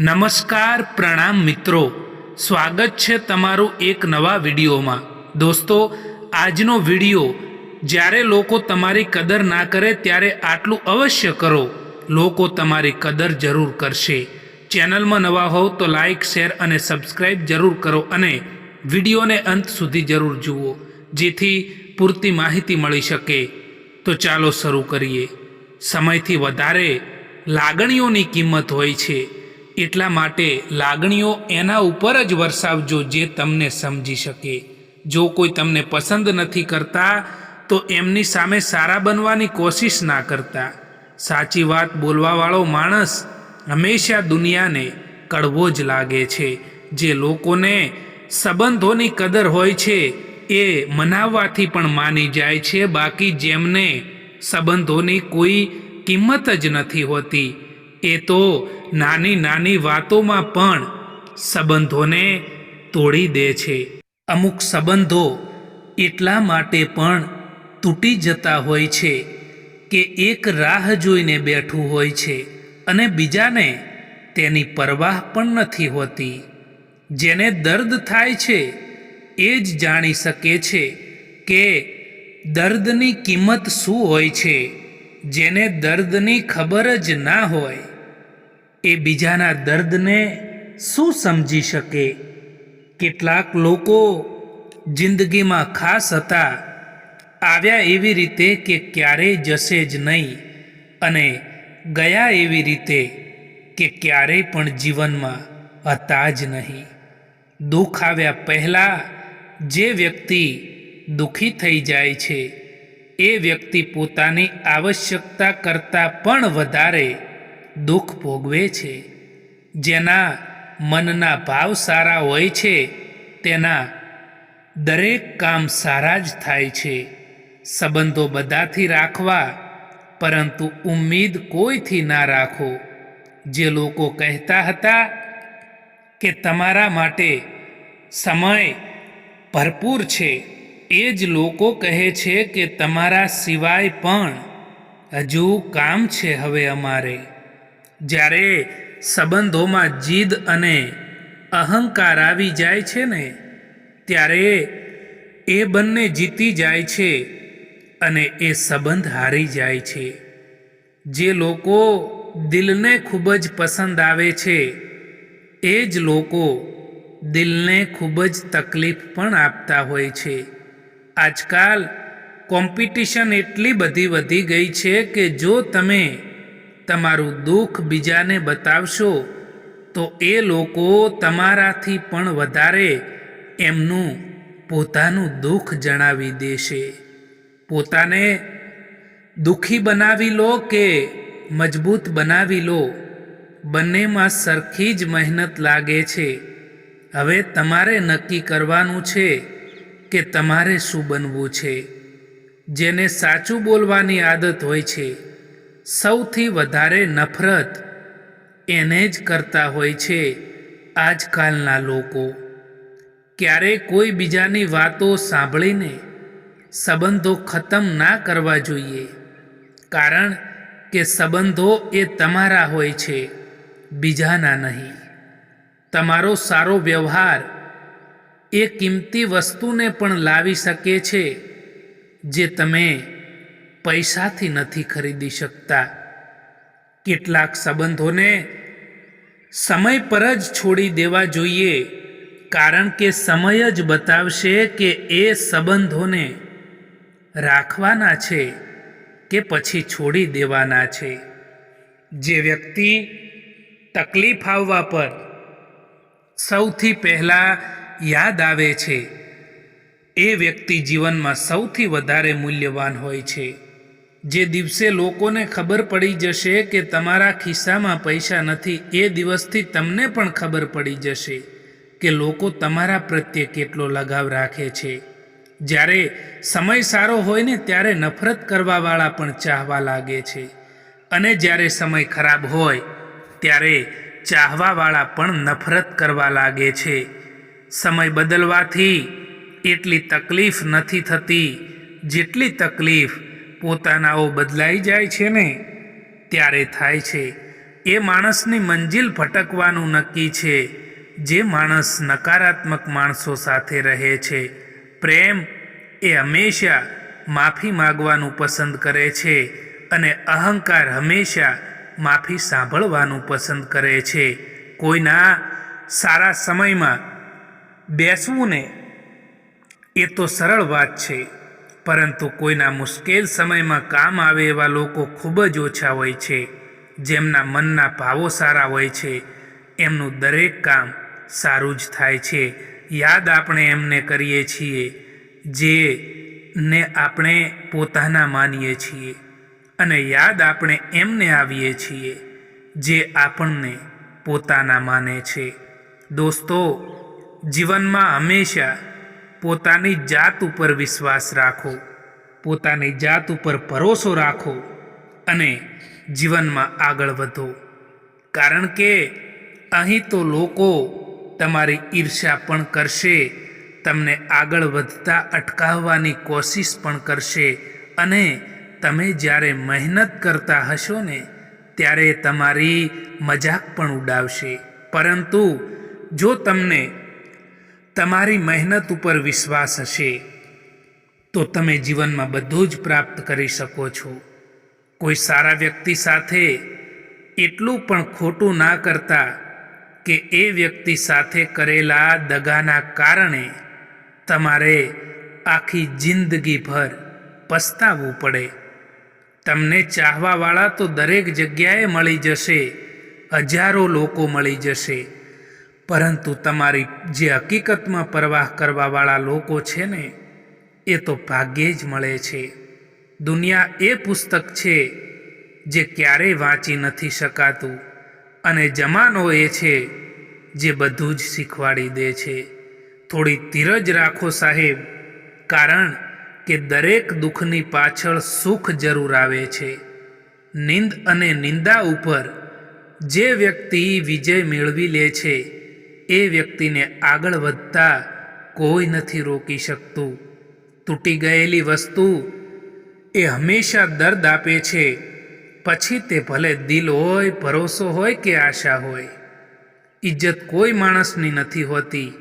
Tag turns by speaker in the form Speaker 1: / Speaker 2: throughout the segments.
Speaker 1: નમસ્કાર પ્રણામ મિત્રો. સ્વાગત છે તમારું એક નવા વિડીયોમાં. દોસ્તો, આજનો વીડિયો, જ્યારે લોકો તમારી કદર ના કરે ત્યારે આટલું અવશ્ય કરો. લોકો તમારી કદર જરૂર કરશે. ચેનલમાં નવા હોવ તો લાઇક શેર અને સબસ્ક્રાઈબ જરૂર કરો અને વિડીયોને અંત સુધી જરૂર જુઓ, જેથી પૂરતી માહિતી મળી શકે. તો ચાલો શરૂ કરીએ. સમયથી વધારે લાગણીઓની કિંમત હોય છે. એટલા માટે લાગણીઓ એના ઉપર જ વરસાવજો જે તમને સમજી શકે. જો કોઈ તમને પસંદ નથી કરતા, તો એમની સામે સારા બનવાની કોશિશ ના કરતા. સાચી વાત બોલવાવાળો માણસ હંમેશા દુનિયાને કડવો જ લાગે છે. જે લોકોને સંબંધોની કદર હોય છે, એ મનાવવાથી પણ માની જાય છે. બાકી જેમને સંબંધોની કોઈ કિંમત જ નથી હોતી, એ તો નાની નાની વાતોમાં પણ સંબંધોને તોડી દે છે. અમુક સંબંધો એટલા માટે પણ તૂટી જતા હોય છે કે એક રાહ જોઈને બેઠું હોય છે અને બીજાને તેની પરવાહ પણ નથી હોતી. જેને દર્દ થાય છે એ જ જાણી શકે છે કે દર્દની કિંમત શું હોય છે, જેને દર્દની ખબર જ ના હોય. એ બીજાના દર્દને શું સમજી શકે? કેટલાક લોકો જિંદગીમાં ખાસ હતા, આવ્યા એવી રીતે કે ક્યારેય જશે જ નહીં અને ગયા એવી રીતે કે ક્યારેય પણ જીવનમાં હતા જ નહીં. દુઃખ આવ્યા પહેલાં જે વ્યક્તિ દુઃખી થઈ જાય છે, એ વ્યક્તિ પોતાની આવશ્યકતા કરતાં પણ વધારે દુઃખ ભોગવે છે. જેના મનના ભાવ સારા હોય છે, તેના દરેક કામ સારા જ થાય છે. સંબંધો બધાથી રાખવા, પરંતુ ઉમ્મીદ કોઈથી ના રાખો. જે લોકો કહેતા હતા કે તમારા માટે સમય ભરપૂર છે, એ જ લોકો કહે છે કે તમારા સિવાય પણ હજુ કામ છે હવે અમારે. જ્યારે સંબંધોમાં જીદ અને અહંકાર આવી જાય છે ને, ત્યારે એ બંને જીતી જાય છે અને એ સંબંધ હારી જાય છે. જે લોકો દિલને ખૂબ જ પસંદ આવે છે, એ જ લોકો દિલને ખૂબ જ તકલીફ પણ આપતા હોય છે. આજકાલ કોમ્પિટિશન એટલી બધી વધી ગઈ છે કે જો તમે તમારું દુઃખ બીજાને બતાવશો, તો એ લોકો તમારાથી પણ વધારે એમનું પોતાનું દુઃખ જણાવી દેશે. પોતાને દુઃખી બનાવી લો કે મજબૂત બનાવી લો, બંનેમાં સરખી જ મહેનત લાગે છે. હવે તમારે નક્કી કરવાનું છે કે તમારે શું બનવું છે. જેને સાચું બોલવાની આદત હોય છે. સૌથી વધારે નફરત એને જ કરતા હોય છે આજકાલના લોકો. ક્યારેય કોઈ બીજાની વાતો સાંભળીને સંબંધો ખતમ ના કરવા જોઈએ. કારણ કે સંબંધો એ તમારા હોય છે, બીજાના નહીં. તમારો સારો વ્યવહાર એ કિંમતી વસ્તુને પણ લાવી શકે છે, જે તમે પૈસાથી નથી ખરીદી શકતા. કેટલાક સંબંધોને સમય પર જ છોડી દેવા જોઈએ, કારણ કે સમય જ બતાવશે કે એ સંબંધોને રાખવાના છે કે પછી છોડી દેવાના છે. જે વ્યક્તિ તકલીફ આવવા પર સૌથી પહેલાં યાદ આવે છે, એ વ્યક્તિ જીવનમાં સૌથી વધારે મૂલ્યવાન હોય છે. જે દિવસે લોકોને ખબર પડી જશે કે તમારા ખિસ્સામાં પૈસા નથી, એ દિવસથી તમને પણ ખબર પડી જશે કે લોકો તમારા પ્રત્યે કેટલો લગાવ રાખે છે. જ્યારે સમય સારો હોય ને ત્યારે નફરત કરવાવાળા પણ ચાહવા લાગે છે. અને જ્યારે સમય ખરાબ હોય, ત્યારે ચાહવાવાળા પણ નફરત કરવા લાગે છે. સમય બદલવાથી એટલી તકલીફ નથી થતી, જેટલી તકલીફ પોતાનાઓ બદલાઈ જાય છે ને, ત્યારે થાય છે. એ માણસની મંજિલ ભટકવાનું નક્કી છે, જે માણસ નકારાત્મક માણસો સાથે રહે છે. પ્રેમ એ હંમેશા માફી માગવાનું પસંદ કરે છે અને અહંકાર હંમેશા માફી સાંભળવાનું પસંદ કરે છે. કોઈના સારા સમયમાં બેસવું ને, એ તો સરળ વાત છે. પરંતુ કોઈના મુશ્કેલ સમયમાં કામ આવે એવા લોકો ખૂબ જ ઓછા હોય છે. જેમના મનના ભાવો સારા હોય છે. એમનું દરેક કામ સારું જ થાય છે. યાદ આપણે એમને કરીએ છીએ, જે ને આપણે પોતાના માનીએ છીએ. અને યાદ આપણે એમને આવીએ છીએ, જે આપણને પોતાના માને છે. દોસ્તો, જીવનમાં હંમેશા પોતાની જાત ઉપર વિશ્વાસ રાખો, પોતાની જાત ઉપર ભરોસો રાખો અને જીવનમાં આગળ વધો. કારણ કે અહીં તો લોકો તમારી ઈર્ષ્યા પણ કરશે, તમને આગળ વધતા અટકાવવાની કોશિશ પણ કરશે અને તમે જ્યારે મહેનત કરતા હશો ને, ત્યારે તમારી મજાક પણ ઉડાવશે. પરંતુ જો તમને તમારી મહેનત ઉપર વિશ્વાસ હશે, તો તમે જીવનમાં બધું જ પ્રાપ્ત કરી શકો છો. કોઈ સારા વ્યક્તિ સાથે એટલું પણ ખોટું ના કરતા કે એ વ્યક્તિ સાથે કરેલા દગાના કારણે તમારે આખી જિંદગીભર પસ્તાવવું પડે. તમને ચાહવાવાળા તો દરેક જગ્યાએ મળી જશે, હજારો લોકો મળી જશે. પરંતુ તમારી જે હકીકતમાં પરવાહ કરવાવાળા લોકો છે ને, એ તો ભાગ્યે જ મળે છે. દુનિયા એ પુસ્તક છે જે ક્યારેય વાંચી નથી શકાતું અને જમાનો એ છે જે બધું જ શીખવાડી દે છે. થોડી ધીરજ રાખો સાહેબ, કારણ કે દરેક દુઃખની પાછળ સુખ જરૂર આવે છે. નિંદ અને નિંદા ઉપર જે વ્યક્તિ વિજય મેળવી લે છે એ વ્યક્તિને આગળ વધતા કોઈ નથી રોકી શકતું. તૂટી ગયેલી વસ્તુ એ હંમેશા દર્દ આપે છે. પછી તે ભલે દિલ હોય, ભરોસો હોય કે આશા હોય. ઇજ્જત કોઈ માણસની નથી હોતી,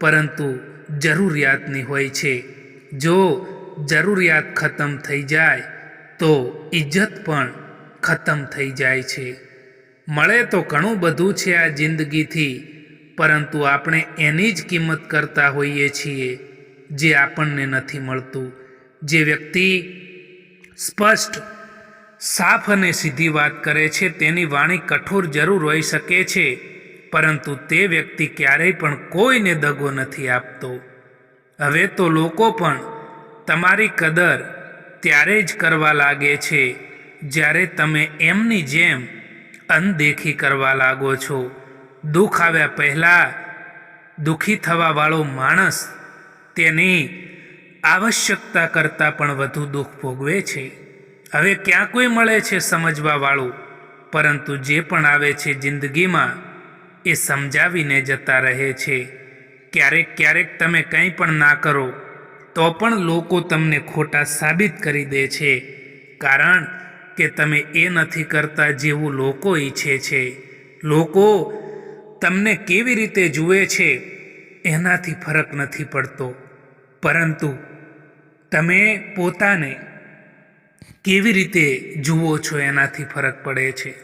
Speaker 1: પરંતુ જરૂરિયાતની હોય છે. જો જરૂરિયાત ખતમ થઈ જાય, તો ઇજ્જત પણ ખતમ થઈ જાય છે. મળે તો ઘણું બધું છે આ જિંદગીથી. પરંતુ આપણે એની જ કિંમત કરતા હોઈએ છીએ, જે આપણને નથી મળતું. જે વ્યક્તિ સ્પષ્ટ, સાફ અને સીધી વાત કરે છે, તેની વાણી કઠોર જરૂર હોઈ શકે છે, પરંતુ તે વ્યક્તિ ક્યારેય પણ કોઈને દગો નથી આપતો. હવે તો લોકો પણ તમારી કદર ત્યારે જ કરવા લાગે છે, જ્યારે તમે એમની જેમ અનદેખી કરવા લાગો છો. દુઃખ આવ્યા પહેલાં દુઃખી થવાવાળો માણસ તેની આવશ્યકતા કરતાં પણ વધુ દુઃખ ભોગવે છે. હવે ક્યાં કોઈ મળે છે સમજવાવાળું પરંતુ જે પણ આવે છે જિંદગીમાં, એ સમજાવીને જતા રહે છે. ક્યારેક ક્યારેક તમે કંઈ પણ ના કરો, તો પણ લોકો તમને ખોટા સાબિત કરી દે છે. કારણ કે તમે એ નથી કરતા જેવું લોકો ઈચ્છે છે. લોકો તમને કેવી રીતે જુએ છે, એનાથી ફરક નથી પડતો. પરંતુ તમે પોતાને કેવી રીતે જુઓ છો, એનાથી ફરક પડે છે.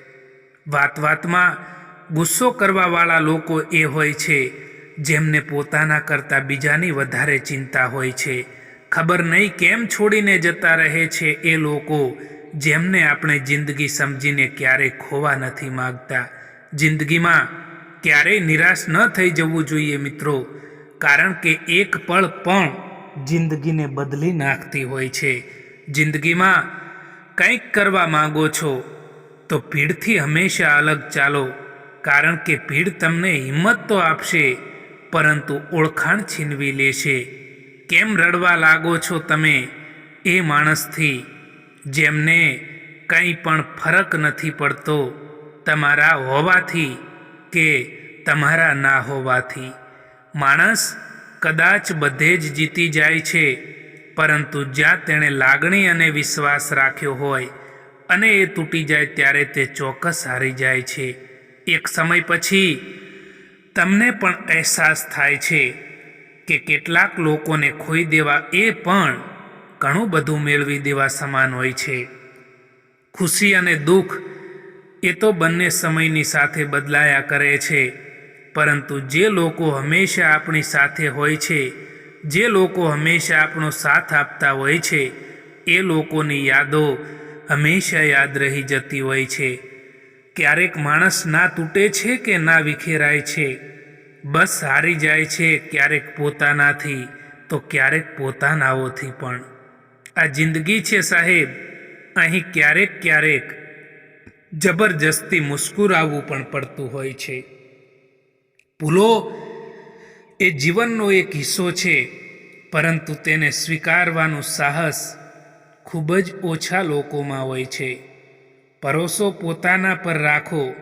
Speaker 1: વાત વાતમાં ગુસ્સો કરવાવાળા લોકો એ હોય છે, જેમને પોતાના કરતાં બીજાની વધારે ચિંતા હોય છે. ખબર નહીં કેમ છોડીને જતા રહે છે એ લોકો, જેમને આપણે જિંદગી સમજીને ક્યારેય ખોવા નથી માગતા. જિંદગીમાં ક્યારેય નિરાશ ન થઈ જવું જોઈએ મિત્રો, કારણ કે એક પળ પણ જિંદગીને બદલી નાખતી હોય છે. જિંદગીમાં કંઈક કરવા માંગો છો, તો ભીડથી હંમેશા અલગ ચાલો, કારણ કે ભીડ તમને હિંમત તો આપશે, પરંતુ ઓળખાણ છીનવી લેશે. કેમ રડવા લાગો છો તમે એ માણસથી, જેમને કંઈ પણ ફરક નથી પડતો, તમારા હોવાથી કે તમારા ના હોવાથી. માણસ કદાચ બધે જ જીતી જાય છે, પરંતુ જ્યાં તેણે લાગણી અને વિશ્વાસ રાખ્યો હોય અને એ તૂટી જાય ત્યારે તે ચોક્કસ હારી જાય છે. એક સમય પછી તમને પણ અહેસાસ થાય છે કે કેટલાક લોકોને ખોઈ દેવા એ પણ ઘણું બધું મેળવી દેવા સમાન હોય છે. ખુશી અને દુઃખ એ તો બંને સમયની સાથે બદલાયા કરે છે. પરંતુ જે લોકો હંમેશા આપણી સાથે હોય છે, જે લોકો હંમેશા આપણો સાથ આપતા હોય છે, એ લોકોની યાદો હંમેશા યાદ રહી જતી હોય છે. ક્યારેક માણસ ના તૂટે છે કે ના વિખેરાય છે? બસ હારી જાય છે ક્યારેક પોતાનાથી, તો ક્યારેક પોતાનાઓથી પણ. આ જિંદગી છે સાહેબ. અહીં ક્યારેક ક્યારેક જબરજસ્તી મુસ્કુરાવવું પણ પડતું હોય છે. ભૂલો એ જીવનનો એક હિસ્સો છે, પરંતુ તેને સ્વીકારવાનું સાહસ ખૂબ જ ઓછા લોકોમાં હોય છે. ભરોસો પોતાના પર રાખો,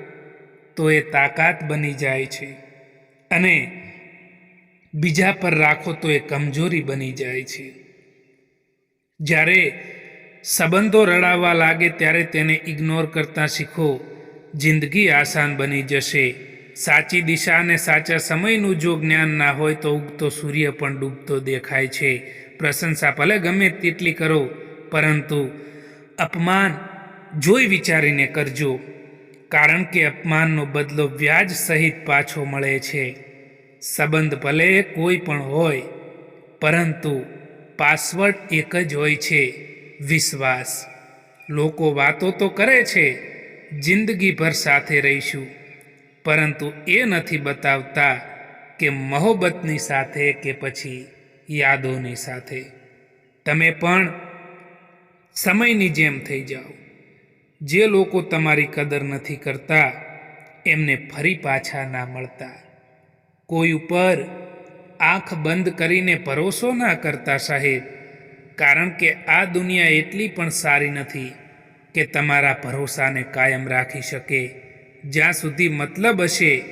Speaker 1: તો એ તાકાત બની જાય છે. અને બીજા પર રાખો, તો એ કમજોરી બની જાય છે. જ્યારે સંબંધો રડાવવા લાગે ત્યારે તેને ઇગ્નોર કરતા શીખો. જિંદગી આસાન બની જશે. સાચી દિશા અને સાચા સમયનું જો જ્ઞાન ના હોય તો ઉગતો સૂર્ય પણ ડૂબતો દેખાય છે. પ્રશંસા ભલે ગમે તેટલી કરો, પરંતુ અપમાન જોઈ વિચારીને કરજો. કારણ કે અપમાનનો બદલો વ્યાજ સહિત પાછો મળે છે. સંબંધ ભલે કોઈ પણ હોય, પરંતુ પાસવર્ડ એક જ હોય છે. વિશ્વાસ. લોકો વાતો તો કરે છે, જિંદગીભર સાથે રહીશું. પરંતુ એ નથી બતાવતા કે મોહબ્બતની સાથે કે પછી યાદોની સાથે. તમે પણ સમયની જેમ થઈ જાઓ. જે લોકો તમારી કદર નથી કરતા, એમને ફરી પાછા ના મળતા. કોઈ ઉપર આંખ બંધ કરીને ભરોસો ના કરતા સાહેબ. કારણ કે આ દુનિયા એટલી પણ સારી નથી કે તમારા ભરોસાને કાયમ રાખી શકે. જ્યાં સુધી મતલબ હશે,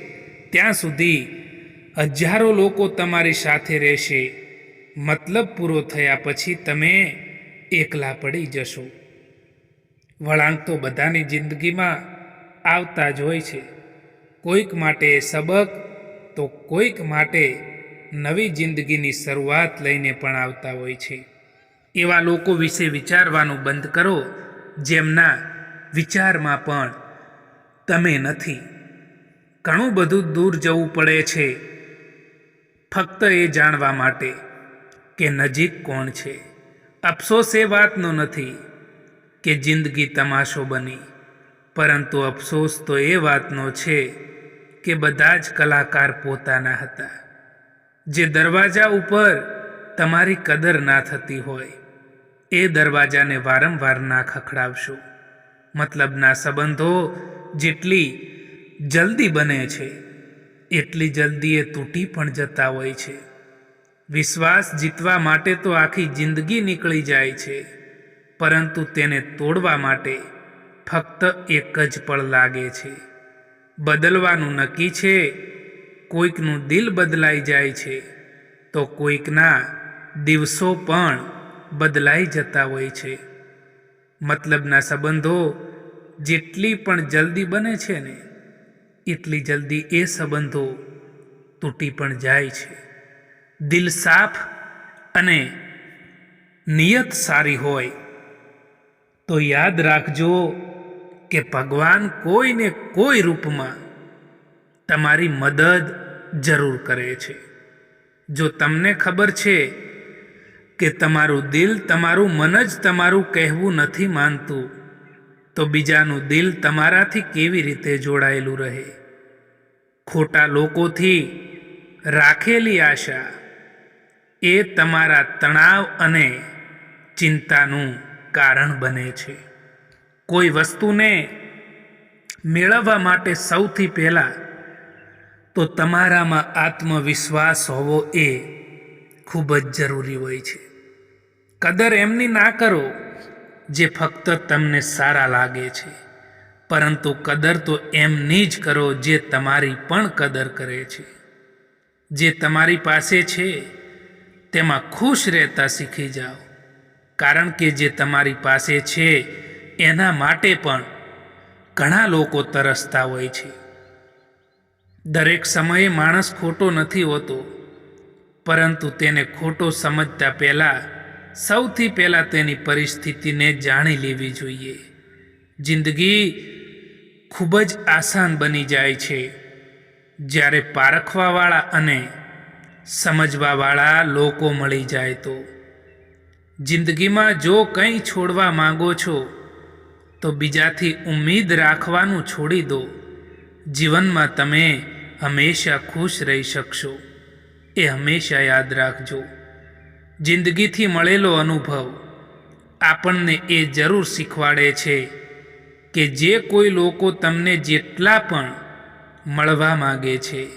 Speaker 1: ત્યાં સુધી હજારો લોકો તમારી સાથે રહેશે. મતલબ પૂરો થયા પછી તમે એકલા પડી જશો. વળાંક તો બધાની જિંદગીમાં આવતા જ હોય છે. કોઈક માટે સબક, તો કોઈક માટે નવી જિંદગીની શરૂઆત લઈને પણ આવતા હોય છે. એવા લોકો વિશે વિચારવાનું બંધ કરો, જેમના વિચારમાં પણ તમે નથી. ઘણું બધું દૂર જવું પડે છે, ફક્ત એ જાણવા માટે કે નજીક કોણ છે. અફસોસ એ વાતનો નથી કે જિંદગી તમાશો બની, પરંતુ અફસોસ તો એ વાતનો છે કે બધા જ કલાકાર પોતાના હતા. જે દરવાજા ઉપર તમારી કદર ના થતી હોય એ દરવાજાને વારંવાર ના ખખડાવશો. મતલબના સંબંધો જેટલી જલ્દી બને છે, એટલી જલ્દી એ તૂટી પણ જતા હોય છે. વિશ્વાસ જીતવા માટે તો આખી જિંદગી નીકળી જાય છે, પરંતુ તેને તોડવા માટે ફક્ત એક જ પળ લાગે છે. બદલવાનું નક્કી છે, કોઈકનું દિલ બદલાઈ જાય છે, તો કોઈકના દિવસો પણ બદલાઈ જતા હોય છે. મતલબના સંબંધો જેટલી પણ જલ્દી બને છે ને, એટલી જલ્દી એ સંબંધો તૂટી પણ જાય છે. દિલ સાફ અને નિયત સારી હોય તો યાદ રાખજો કે ભગવાન કોઈને કોઈ રૂપમાં તમારી મદદ જરૂર કરે છે. જો તમને ખબર છે કે તમારું દિલ તમારું મન જ તમારું કહેવું નથી માનતું. તો બીજાનું દિલ તમારાથી કેવી રીતે જોડાયેલું રહે? ખોટા લોકોથી રાખેલી આશા એ તમારા તણાવ અને ચિંતાનું કારણ બને છે. કોઈ વસ્તુને મેળવવા માટે સૌથી પહેલાં તો તમારામાં આત્મવિશ્વાસ હોવો એ ખૂબ જ જરૂરી હોય છે. કદર એમની ના કરો, જે ફક્ત તમને સારા લાગે છે. પરંતુ કદર તો એમની જ કરો, જે તમારી પણ કદર કરે છે. જે તમારી પાસે છે, તેમાં ખુશ રહેતા શીખી જાઓ. કારણ કે જે તમારી પાસે છે, એના માટે પણ ઘણા લોકો તરસતા હોય છે. દરેક સમયે માણસ ખોટો નથી હોતો. પરંતુ તેને ખોટો સમજતા પહેલાં, સૌથી પહેલાં તેની પરિસ્થિતિને જાણી લેવી જોઈએ. જિંદગી ખૂબ જ આસાન બની જાય છે. જ્યારે પારખવાવાળા અને સમજવાવાળા લોકો મળી જાય તો. જિંદગીમાં જો કંઈ છોડવા માંગો છો, તો બીજાથી ઉમ્મીદ રાખવાનું છોડી દો. જીવનમાં તમે હંમેશા ખુશ રહી શકશો. એ હંમેશા યાદ રાખજો. જિંદગીથી મળેલો અનુભવ આપણને એ જરૂર શીખવાડે છે કે જે કોઈ લોકો તમને જેટલા પણ મળવા માગે છે,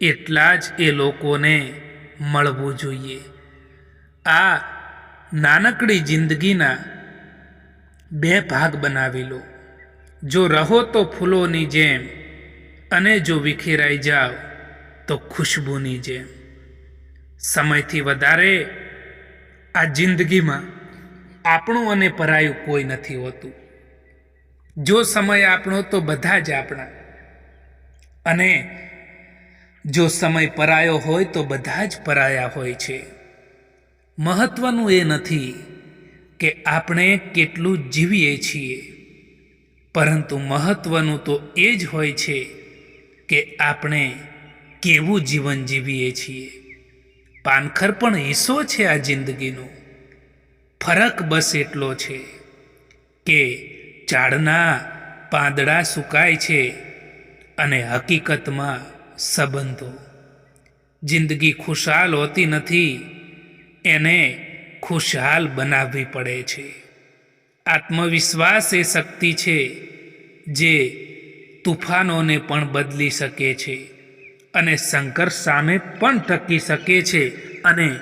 Speaker 1: એટલા જ એ લોકોને મળવું જોઈએ. આ નાનકડી જિંદગીના બે ભાગ બનાવી લો. જો રહો તો ફૂલોની જેમ અને જો વિખેરાઈ જાઓ તો ખુશ્બુની જેમ. સમયથી વધારે આ જિંદગીમાં આપણું અને પરાયું કોઈ નથી હોતું. જો સમય આપણો તો બધા જ આપણા. અને જો સમય પરાયો હોય તો બધા જ પરાયા હોય છે. મહત્વનું એ નથી કે આપણે કેટલું જીવીએ છીએ. પરંતુ મહત્વનું તો એ જ હોય છે કે આપણે કેવું જીવન જીવીએ છીએ? પાનખર પણ હિસ્સો છે આ જિંદગીનો. ફરક બસ એટલો છે કે ઝાડના પાંદડા સુકાય છે અને હકીકતમાં સંબંધો. જિંદગી ખુશહાલ હોતી નથી, એને ખુશહાલ બનાવવી પડે છે. આત્મવિશ્વાસ એ શક્તિ છે જે તુફાનોને પણ બદલી શકે છે. અને સંઘર્ષ સામે પણ ટકી શકે છે અને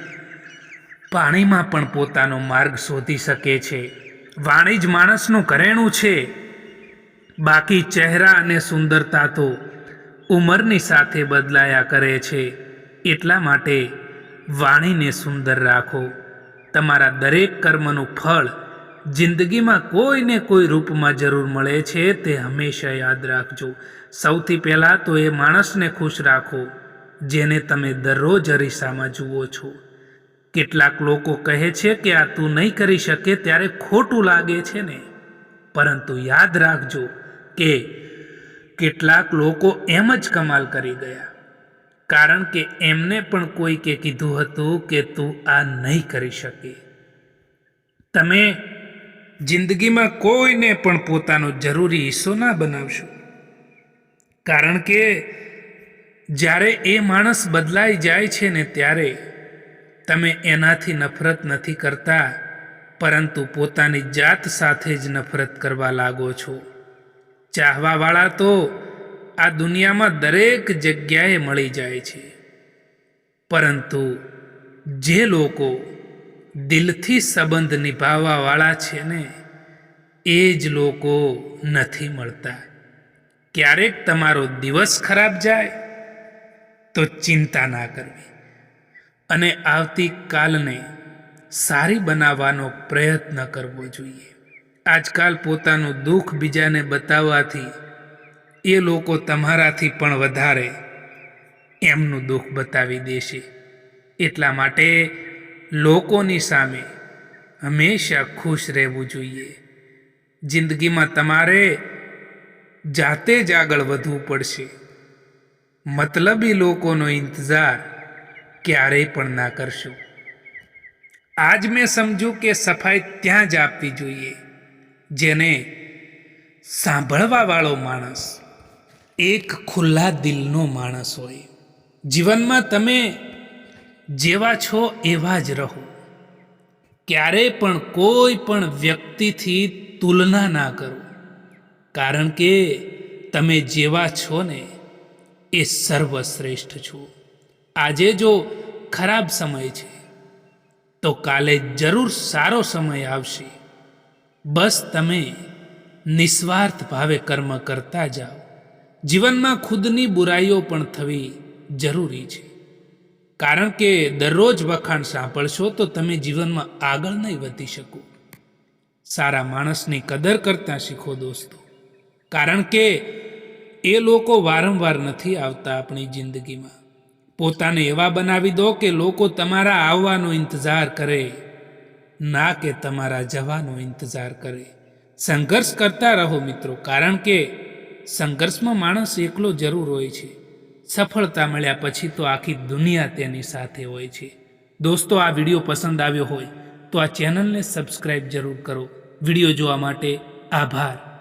Speaker 1: પાણીમાં પણ પોતાનો માર્ગ શોધી શકે છે. વાણી જ માણસનું ઘરેણું છે. બાકી ચહેરા અને સુંદરતા તો ઉંમરની સાથે બદલાયા કરે છે. એટલા માટે વાણીને સુંદર રાખો. તમારા દરેક કર્મનું ફળ જિંદગીમાં કોઈને કોઈ રૂપમાં જરૂર મળે છે તે હંમેશા યાદ રાખજો. સૌથી પહેલાં તો એ માણસને ખુશ રાખો, જેને તમે દરરોજ અરીસામાં જુઓ છો. કેટલાક લોકો કહે છે કે, આ તું નહીં કરી શકે ત્યારે ખોટું લાગે છે ને. પરંતુ યાદ રાખજો કે કેટલાક લોકો એમ જ કમાલ કરી ગયા. કારણ કે એમને પણ કોઈકે કીધું હતું કે, તું આ નહીં કરી શકે. તમે જિંદગીમાં કોઈને પણ પોતાનો જરૂરી હિસ્સો ના બનાવશો. કારણ કે જ્યારે એ માણસ બદલાઈ જાય છે ને ત્યારે તમે એનાથી નફરત નથી કરતા, પરંતુ પોતાની જાત સાથે જ નફરત કરવા લાગો છો. ચાહવાવાળા તો આ દુનિયામાં દરેક જગ્યાએ મળી જાય છે. પરંતુ જે લોકો દિલથી સંબંધ નિભાવવાવાળા છે ને, એ જ લોકો નથી મળતા. ક્યારેક તમારો દિવસ ખરાબ જાય, તો ચિંતા ના કરવી. અને આવતીકાલને સારી બનાવવાનો પ્રયત્ન કરવો જોઈએ. આજકાલ પોતાનું દુઃખ બીજાને બતાવવાથી એ લોકો તમારાથી પણ વધારે એમનું દુઃખ બતાવી દેશે. એટલા માટે લોકોની સામે હંમેશા ખુશ રહેવું જોઈએ. જિંદગીમાં તમારે જાતે જ આગળ વધવું પડશે. મતલબી લોકોનો ઇંતજાર ક્યારેય પણ ના કરશો. આજ મેં સમજું કે સફાઈ ત્યાં જ આપવી જોઈએ, જેને સાંભળવાવાળો માણસ, એક ખુલ્લા દિલનો માણસ હોય. જીવનમાં તમે જેવા છો એવા જ રહો. ક્યારેય પણ કોઈ પણ વ્યક્તિથી તુલના ના કરો. કારણ કે તમે જેવા છો ને એ સર્વશ્રેષ્ઠ છો. આજે જો ખરાબ સમય છે, તો કાલે જરૂર સારો સમય આવશે. બસ તમે નિસ્વાર્થ ભાવે કર્મ કરતા જાઓ. જીવનમાં ખુદની બુરાઈઓ પણ થવી જરૂરી છે. કારણ કે દરરોજ વખાણ સાંભળશો તો તમે જીવનમાં આગળ નહીં વધી શકો. સારા માણસની કદર કરતા શીખો દોસ્તો. કારણ કે એ લોકો વારંવાર નથી આવતા આપણી જિંદગીમાં. પોતાને એવા બનાવી દો કે લોકો તમારા આવવાનો ઇંતજાર કરે, ના કે તમારા જવાનો ઇંતજાર કરે. સંઘર્ષ કરતા રહો મિત્રો, કારણ કે સંઘર્ષમાં માણસ એકલો જરૂર હોય છે. સફળતા મળ્યા પછી તો આખી દુનિયા તેની સાથે હોય છે. દોસ્તો, આ વીડિયો પસંદ આવ્યો હોય તો આ ચેનલને સબસ્ક્રાઈબ જરૂર કરો. વીડિયો જોવા માટે આભાર.